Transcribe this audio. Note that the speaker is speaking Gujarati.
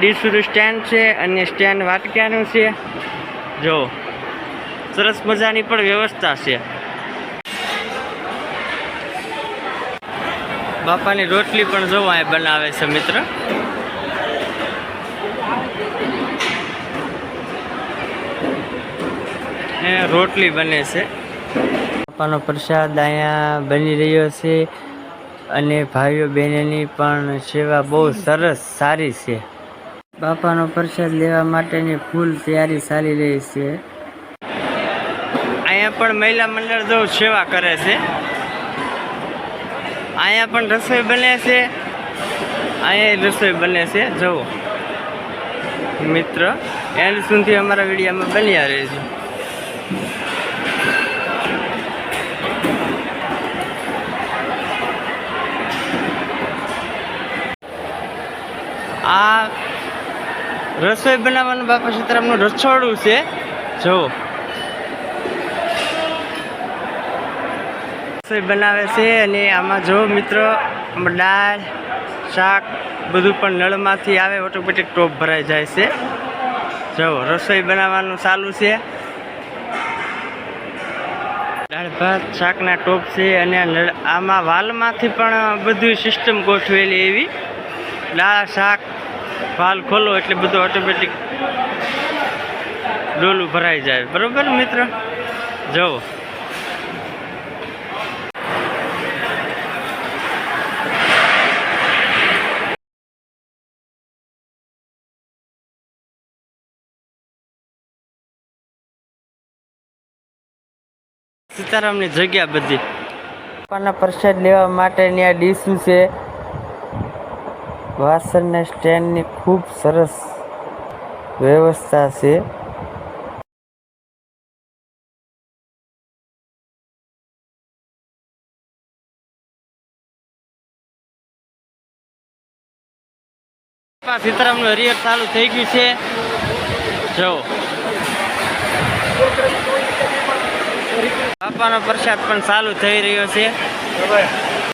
ડીસુરું સ્ટેન્ડ છે અને સ્ટેન્ડ વાટક્યાનું છે. જો, સરસ મજાની પણ વ્યવસ્થા છે. બાપાની રોટલી પણ જો એ બનાવે છે મિત્ર. રોટલી બને છે. બાપાનો પ્રસાદ અહીંયા બની રહ્યો છે. અને ભાઈઓ બહેનની પણ સેવા બહુ સરસ, સારી છે. બાપાનો પ્રસાદ લેવા માટેની ફૂલ તૈયારી ચાલી રહી છે. અહીંયા પણ મહિલા મંડળ જો સેવા કરે છે. અહીંયા પણ રસોઈ બને છે. અહીંયા રસોઈ બને છે, જુઓ. મિત્ર એન્ડ સુધી અમારા વિડીયામાં બન્યા રહેજો. આ રસોઈ બનાવવાનું બાપા સીતારામનું રસોડું છે. જો. રસોઈ બનાવે છે અને આમાં જો મિત્રો દાળ, શાક બધું પણ નળમાંથી આવે, ઓટોમેટિક ટોપ ભરાઈ જાય છે. જો, રસોઈ બનાવવાનું ચાલુ છે. દાળ, ભાત, શાકના ટોપ છે અને આમાં વાલમાંથી પણ બધું સિસ્ટમ ગોઠવેલી એવી. દાળ શાક, વાલ ખોલો એટલે બધું ઓટોમેટિક ડોલું ભરાઈ જાય. બરોબર મિત્ર? જુઓ સીતારામની જગ્યા બધી. પાના પ્રસાદ લેવા માટેની આ ડીશું છે. વાસણના સ્ટેન્ડની ખૂબ સરસ વ્યવસ્થા છે. સીતારામનું હરિયર ચાલુ થઈ ગયું છે. જો. બાપાનો પ્રસાદ પણ ચાલુ થઈ રહ્યો છે.